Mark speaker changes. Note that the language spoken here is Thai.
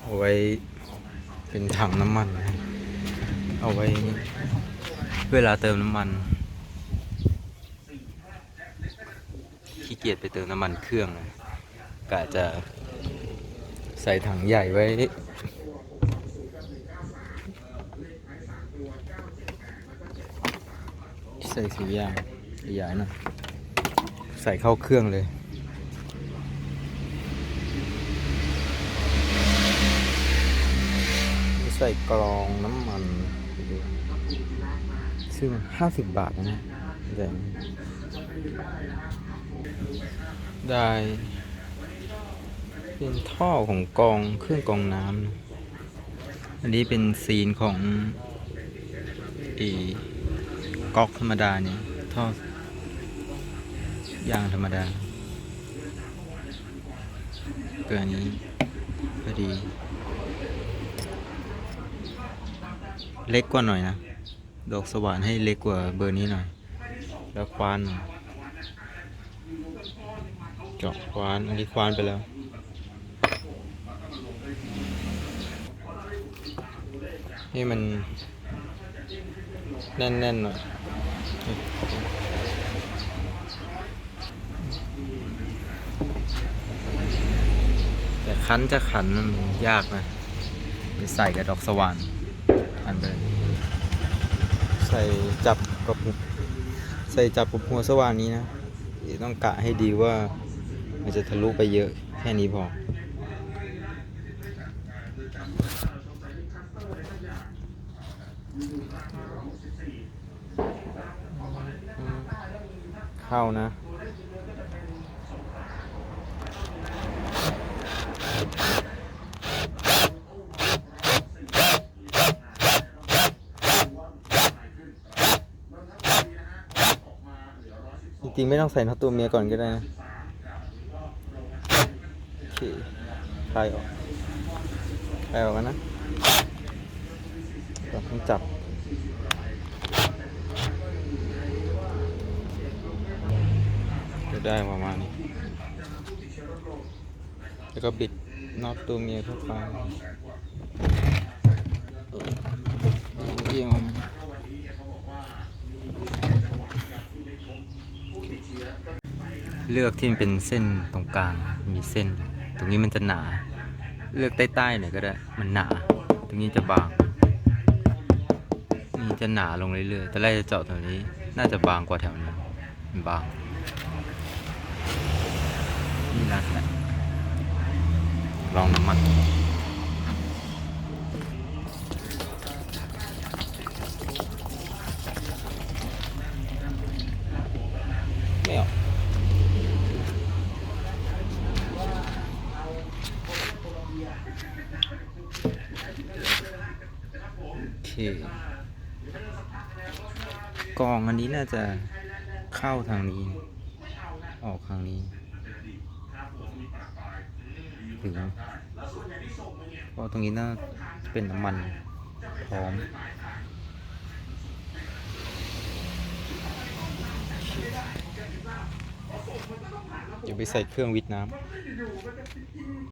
Speaker 1: เอาไว้เป็นถังน้ำมัน เอาไว้เวลาเติมน้ำมันขี้เกียจไปเติมน้ำมันเครื่องนะกะจะใส่ถังใหญ่ไว้ ใส่สีอย่างขยายหน่อยใส่เข้าเครื่องเลย ใส่กรองน้ำมัน ซึ่งห้าสิบบาทนะแต่ได้ เป็นท่อของกรองเครื่องกรองน้ำนะอันนี้เป็นซีนของอีก๊อกธรรมดาเนี่ยท่อยางธรรมดาเกินนี้พอดี เล็กกว่าหน่อยนะ ดอกสว่านให้เล็กกว่าเบอร์นี้หน่อย แล้วควานหน่อยเจาะควาน อันนี้ควานไปแล้วให้มัน แน่นๆหน่อยแต่คั้นจะขันมันยากนะไปใส่กับดอกสว่าน อันเลยใส่จับกับหัวใส่จับกับหัวสว่านนี้นะต้องกะให้ดีว่ามันจะทะลุไปเยอะแค่นี้พอเข้านะ จริงๆไม่ต้องใส่น็อตตัวเมียก่อนก็ได้นะโอเคคลายออกคลายออกกันนะต้องจับจะได้ประมาณนี้ แล้วก็บิดน็อตตัวเมียเข้าไปเกี่ยว เลือกที่มันเป็นเส้นตรงกลางมีเส้น ตรงนี้มันจะหนา เลือกใต้ๆหน่อยก็ได้มันหนา ตรงนี้จะบางนี่จะหนาลงเรื่อยๆแต่แรกจะเจาะแถวนี้ น่าจะบางกว่าแถวนี้บางนี่รัดแหละลองน้ำมันไม่ออก โอเคกองอันนี้น่าจะเข้าทางนี้ ออกทางนี้ถึงเพราะตรงนี้น่าเป็นน้ำมันพร้อมเดี๋ยวไปใส่เครื่องวิทน้ำ